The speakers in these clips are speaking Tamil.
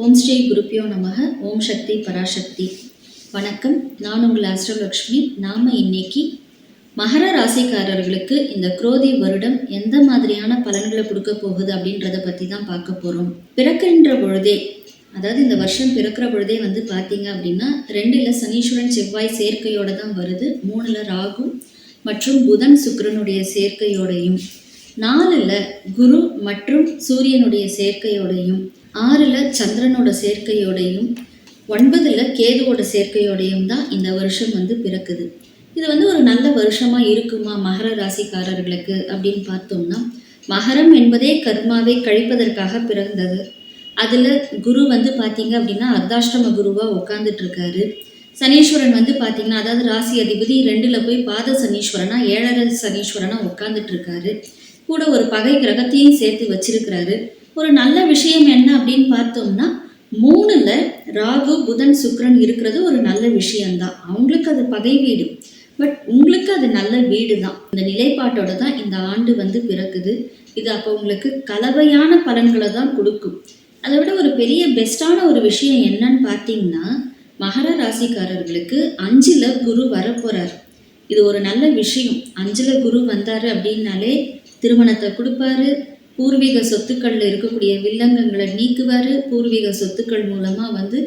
ஓம் ஸ்ரீ குருப்பியோ நமக ஓம் சக்தி பராசக்தி. வணக்கம். நான் உங்கள் அஸ்ரலக்ஷ்மி. நாம் இன்னைக்கு மகர ராசிக்காரர்களுக்கு இந்த குரோதி வருடம் எந்த மாதிரியான பலன்களை கொடுக்க போகுது அப்படின்றத பற்றி தான் பார்க்க போகிறோம் பிறக்கின்ற பொழுதே அதாவது இந்த வருஷம் பிறக்கிற பொழுதே வந்து பார்த்தீங்க அப்படின்னா ரெண்டில் சனீஸ்வரன் செவ்வாய் சேர்க்கையோட தான் வருது. மூணில் ராகு மற்றும் புதன் சுக்கிரனுடைய சேர்க்கையோடையும். நாலில் குரு மற்றும் சூரியனுடைய சேர்க்கையோடையும். ஆறில் சந்திரனோட சேர்க்கையோடையும் ஒன்பதில் கேதுவோட சேர்க்கையோடையும் தான் இந்த வருஷம் வந்து பிறக்குது. இது வந்து ஒரு நல்ல வருஷமாக இருக்குமா மகர ராசிக்காரர்களுக்கு அப்படின்னு பார்த்தோம்னா மகரம் என்பதே கர்மாவை கழிப்பதற்காக பிறந்தது. அதில் குரு வந்து பார்த்தீங்க அப்படின்னா அர்த்தாஷ்டம குருவாக உட்காந்துட்ருக்காரு சனீஸ்வரன் வந்து பார்த்தீங்கன்னா அதாவது ராசி அதிபதி ரெண்டில் போய் பாத சனீஸ்வரனா ஏழரை சனீஸ்வரனா உட்காந்துட்ருக்காரு கூட ஒரு பகை கிரகத்தையும் சேர்த்து வச்சிருக்கிறாரு. ஒரு நல்ல விஷயம் என்ன அப்படின்னு பார்த்தோம்னா மூணுல ராகு புதன் சுக்ரன் இருக்கிறது ஒரு நல்ல விஷயம்தான். அவங்களுக்கு அது பகை வீடு. பட் உங்களுக்கு அது நல்ல வீடு தான் இந்த நிலைப்பாட்டோட தான் இந்த ஆண்டு வந்து பிறக்குது. இது அப்போ உங்களுக்கு கலவையான பலன்களை தான் கொடுக்கும். அதை விட ஒரு பெரிய பெஸ்ட்டான ஒரு விஷயம் என்னன்னு பார்த்தீங்கன்னா மகர ராசிக்காரர்களுக்கு அஞ்சில் குரு வரப்போகிறார் இது ஒரு நல்ல விஷயம். அஞ்சில் குரு வந்தார் அப்படின்னாலே திருமணத்தை கொடுப்பாரு. பூர்வீக சொத்துக்களில் இருக்கக்கூடிய வில்லங்கங்களை நீக்குவார். பூர்வீக சொத்துக்கள் மூலமாக வந்து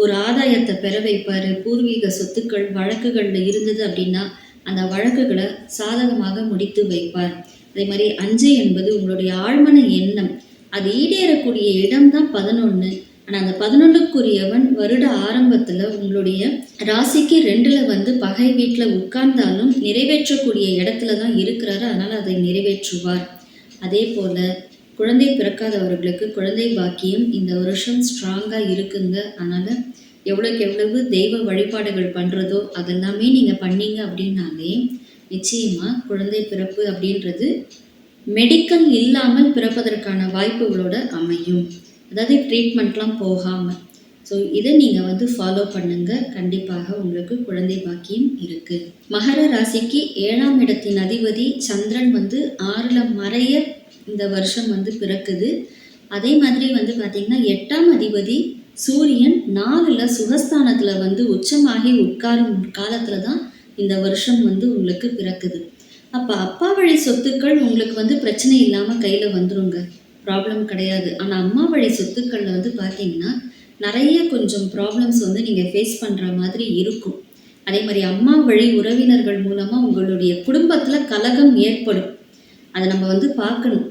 ஒரு ஆதாயத்தை பெற வைப்பார். பூர்வீக சொத்துக்கள் வழக்குகளில் இருந்தது அப்படின்னா அந்த வழக்குகளை சாதகமாக முடித்து வைப்பார். அதே மாதிரி அஞ்சு என்பது உங்களுடைய ஆழ்மன எண்ணம். அது ஈடேறக்கூடிய இடம் தான் பதினொன்று ஆனால் அந்த பதினொன்றுக்குரியவன் வருட ஆரம்பத்தில் உங்களுடைய ராசிக்கு ரெண்டில் வந்து பகை வீட்டில் உட்கார்ந்தாலும் நிறைவேற்றக்கூடிய இடத்துல தான் இருக்கிறாரு. அதனால் அதை நிறைவேற்றுவார். அதே போல் குழந்தை பிறக்காதவர்களுக்கு குழந்தை பாக்கியம் இந்த வருஷம் ஸ்ட்ராங்காக இருக்குங்க. அதனால் எவ்வளோக்கு எவ்வளவு தெய்வ வழிபாடுகள் பண்ணுறதோ அதெல்லாமே நீங்கள் பண்ணீங்க அப்படின்னாலே நிச்சயமாக குழந்தை பிறப்பு அப்படின்றது மெடிக்கல் இல்லாமல் பிறப்பதற்கான வாய்ப்புகளோட அமையும். அதாவது ட்ரீட்மெண்ட்லாம் போகாமல் ஸோ இதை நீங்கள் வந்து ஃபாலோ பண்ணுங்க. கண்டிப்பாக உங்களுக்கு குழந்தை பாக்கியம் இருக்குது மகர ராசிக்கு ஏழாம் இடத்தின் அதிபதி சந்திரன் வந்து ஆறில் மறைய இந்த வருஷம் வந்து பிறக்குது. அதே மாதிரி வந்து பார்த்திங்கன்னா எட்டாம் அதிபதி சூரியன் நாலில் சுகஸ்தானத்தில் வந்து உச்சமாகி உட்காரும் காலத்தில் தான் இந்த வருஷம் வந்து உங்களுக்கு பிறக்குது. அப்போ அப்பா வழி சொத்துக்கள் உங்களுக்கு வந்து பிரச்சனை இல்லாமல் கையில் வந்துருங்க. ப்ராப்ளம் கிடையாது. ஆனால் அம்மா வழி சொத்துக்களில் வந்து பார்த்தீங்கன்னா நிறைய கொஞ்சம் ப்ராப்ளம்ஸ் வந்து நீங்கள் ஃபேஸ் பண்ணுற மாதிரி இருக்கும். அதே மாதிரி அம்மா வழி உறவினர்கள் மூலமாக உங்களுடைய குடும்பத்தில் கலகம் ஏற்படும். அதை நம்ம வந்து பார்க்கணும்.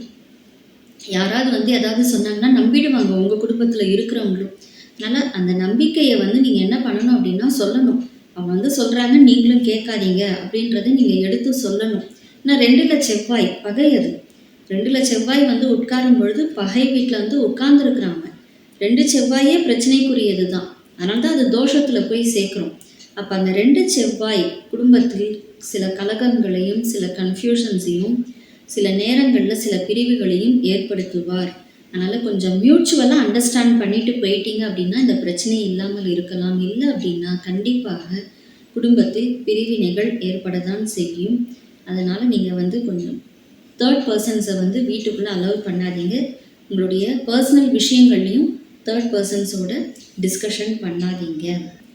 யாராவது வந்து ஏதாவது சொன்னாங்கன்னா நம்பிடுவாங்க. உங்கள் குடும்பத்தில் இருக்கிறவங்களும். அதனால் அந்த நம்பிக்கையை வந்து நீங்கள் என்ன பண்ணணும் அப்படின்னா சொல்லணும். அவங்க வந்து சொல்கிறாங்க நீங்களும் கேட்காதீங்க அப்படின்றத நீங்கள் எடுத்து சொல்லணும். ஆனால் ரெண்டில் செவ்வாய் பகை அது. ரெண்டில் செவ்வாய் வந்து உட்காரும் பொழுது பகை வீட்டில் வந்து உட்கார்ந்துருக்குறாங்க. ரெண்டு செவ்வாயே பிரச்சனைக்குரியது தான் அதனால தான் அது தோஷத்தில் போய் சேர்க்குறோம். அப்போ அந்த ரெண்டு செவ்வாய் குடும்பத்தில் சில கலகங்களையும் சில கன்ஃபியூஷன்ஸையும் சில நேரங்களில் சில பிரிவுகளையும் ஏற்படுத்துவார். அதனால் கொஞ்சம் மியூச்சுவலாக அண்டர்ஸ்டாண்ட் பண்ணிட்டு போயிட்டீங்க அப்படின்னா இந்த பிரச்சனை இல்லாமல் இருக்கலாம். இல்லை அப்படின்னா கண்டிப்பாக குடும்பத்தில் பிரிவினைகள் ஏற்பட தான் செய்யும். அதனால் நீங்கள் வந்து கொஞ்சம் தேர்ட் பர்சன்ஸை வந்து வீட்டுக்குள்ளே அலோவ் பண்ணாதீங்க. உங்களுடைய பர்சனல் விஷயங்கள்லையும் தேர்ட் பர்சன்ஸோட டிஸ்கஷன் பண்ணாதீங்க.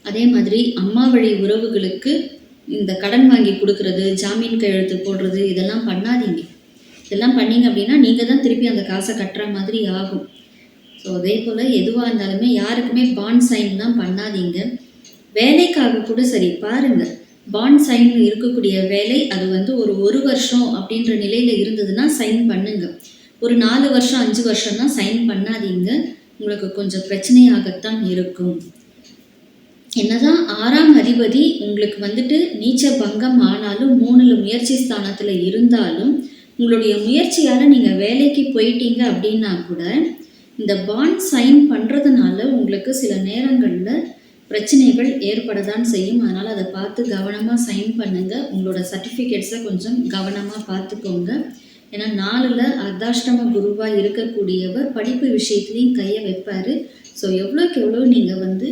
அதே மாதிரி அம்மா வழி உறவுகளுக்கு இந்த கடன் வாங்கி கொடுக்கறது ஜாமீன் கையெழுத்து போடுறது இதெல்லாம் பண்ணாதீங்க. இதெல்லாம் பண்ணீங்க அப்படின்னா நீங்கள் தான் திருப்பி அந்த காசை கட்டுற மாதிரி ஆகும். ஸோ அதே போல் எதுவாக இருந்தாலுமே யாருக்குமே பாண்ட் சைன்லாம் பண்ணாதீங்க. வேலைக்காக கூட சரி பாருங்கள் பாண்ட் சைன் இருக்கக்கூடிய வேலை அது வந்து ஒரு ஒரு வருஷம் அப்படின்ற நிலையில் இருந்ததுன்னா சைன் பண்ணுங்க. ஒரு நாலு வருஷம் அஞ்சு வருஷம் தான் சைன் பண்ணாதீங்க. உங்களுக்கு கொஞ்சம் பிரச்சனையாகத்தான் இருக்கும். என்னதான் ஆறாம் அதிபதி உங்களுக்கு வந்துட்டு நீச்ச பங்கம் ஆனாலும் மூணுல முயற்சி ஸ்தானத்தில் இருந்தாலும் உங்களுடைய முயற்சியால் நீங்கள் வேலைக்கு போயிட்டீங்க அப்படின்னா கூட இந்த பாண்ட் சைன் பண்ணுறதுனால உங்களுக்கு சில நேரங்களில் பிரச்சனைகள் ஏற்பட தான் செய்யும். அதனால் அதை பார்த்து கவனமாக சைன் பண்ணுங்கள் உங்களோட சர்டிஃபிகேட்ஸை கொஞ்சம் கவனமாக பார்த்துக்கோங்க. ஏன்னா நாளில் அர்த்தாஷ்டம குருவாக இருக்கக்கூடியவர் படிப்பு விஷயத்துலையும் கையை வைப்பார். ஸோ எவ்வளோக்கு எவ்வளோ நீங்கள் வந்து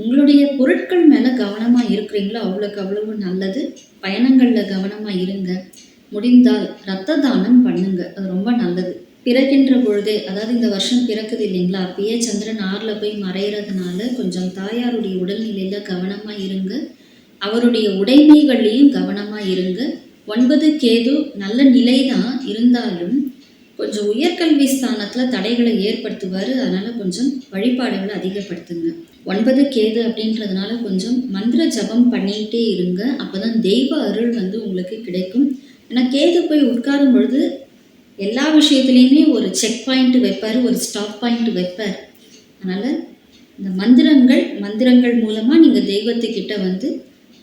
உங்களுடைய பொருட்கள் மேலே கவனமாக இருக்கிறீங்களோ அவ்வளோக்கு அவ்வளவு நல்லது. பயணங்களில் கவனமாக இருங்க. முடிந்தால் ரத்த தானம் பண்ணுங்க. அது ரொம்ப நல்லது. பிறக்கின்ற பொழுதே அதாவது இந்த வருஷம் பிறக்குது இல்லைங்களா? அப்பயே சந்திரன் ஆறில் போய் மறைகிறதுனால கொஞ்சம் தாயாருடைய உடல்நிலையில் கவனமாக இருங்க. அவருடைய உடைமைகள்லையும் கவனமாக இருங்க. ஒன்பது கேது நல்ல நிலை தான் இருந்தாலும் கொஞ்சம் உயர்கல்வி ஸ்தானத்தில் தடைகளை ஏற்படுத்துவார். அதனால் கொஞ்சம் வழிபாடுகளை அதிகப்படுத்துங்க. ஒன்பது கேது அப்படின்றதுனால கொஞ்சம் மந்திர ஜபம் பண்ணிகிட்டே இருங்க. அப்போ தான் தெய்வ அருள் வந்து உங்களுக்கு கிடைக்கும். ஏன்னா கேது போய் உட்காரும் பொழுது எல்லா விஷயத்துலேயுமே ஒரு செக் பாயிண்ட் வைப்பார் ஒரு ஸ்டாப் பாயிண்ட் வைப்பார். அதனால் இந்த மந்திரங்கள் மந்திரங்கள் மூலமாக நீங்கள் தெய்வத்துக்கிட்ட வந்து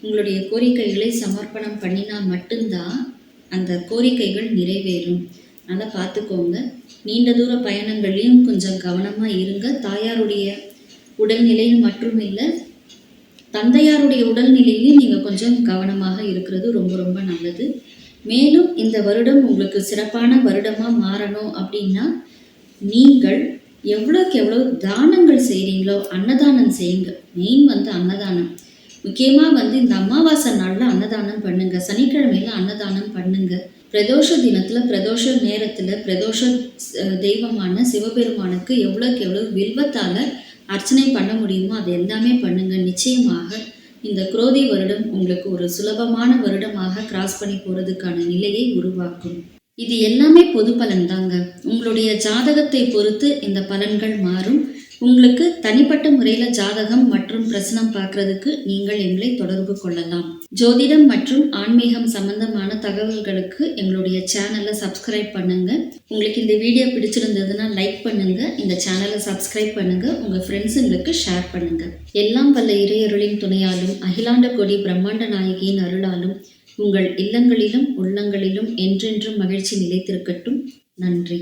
உங்களுடைய கோரிக்கைகளை சமர்ப்பணம் பண்ணினா மட்டும்தான் அந்த கோரிக்கைகள் நிறைவேறும். அதனால் பார்த்துக்கோங்க. நீண்ட தூர பயணங்கள்லையும் கொஞ்சம் கவனமாக இருங்க. தாயாருடைய உடல்நிலையும் மட்டும் இல்லை தந்தையாருடைய உடல்நிலையிலையும் நீங்கள் கொஞ்சம் கவனமாக இருக்கிறது ரொம்ப ரொம்ப நல்லது. மேலும் இந்த வருடம் உங்களுக்கு சிறப்பான வருடமாக மாறணும் அப்படின்னா நீங்கள் எவ்வளோக்கு எவ்வளோ தானங்கள் செய்கிறீங்களோ அன்னதானம் செய்யுங்க. மெயின் வந்து அன்னதானம். முக்கியமாக வந்து இந்த அமாவாசை நாளில் அன்னதானம் பண்ணுங்க. சனிக்கிழமையில் அன்னதானம் பண்ணுங்க. பிரதோஷ தினத்தில் பிரதோஷ நேரத்தில் பிரதோஷ தெய்வமான சிவபெருமானுக்கு எவ்வளோக்கு எவ்வளோ வில்வத்தால் அர்ச்சனை பண்ண முடியுமோ அது எல்லாமே பண்ணுங்க. நிச்சயமாக இந்த குரோதி வருடம் உங்களுக்கு ஒரு சுலபமான வருடமாக கிராஸ் பண்ணி போகிறதுக்கான நிலையை உருவாக்கும். இது எல்லாமே பொது பலன் தாங்க. உங்களுடைய ஜாதகத்தை பொறுத்து இந்த பலன்கள் மாறும். உங்களுக்கு தனிப்பட்ட முறையில் ஜாதகம் மற்றும் பிரசனம் பார்க்கறதுக்கு நீங்கள் எங்களை தொடர்பு கொள்ளலாம். ஜோதிடம் மற்றும் ஆன்மீகம் சம்பந்தமான தகவல்களுக்கு எங்களுடைய சேனலை சப்ஸ்கிரைப் பண்ணுங்க. உங்களுக்கு இந்த வீடியோ பிடிச்சிருந்ததுன்னா லைக் பண்ணுங்க. இந்த சேனலை சப்ஸ்கிரைப் பண்ணுங்க. உங்க ஃப்ரெண்ட்ஸுங்களுக்கு ஷேர் பண்ணுங்க. எல்லாம் வல்ல இறையருளின் துணையாலும் அகிலாண்ட கொடி பிரம்மாண்ட நாயகியின் அருளாலும் உங்கள் இல்லங்களிலும் உள்ளங்களிலும் என்றென்றும் மகிழ்ச்சி நிலைத்திருக்கட்டும். நன்றி.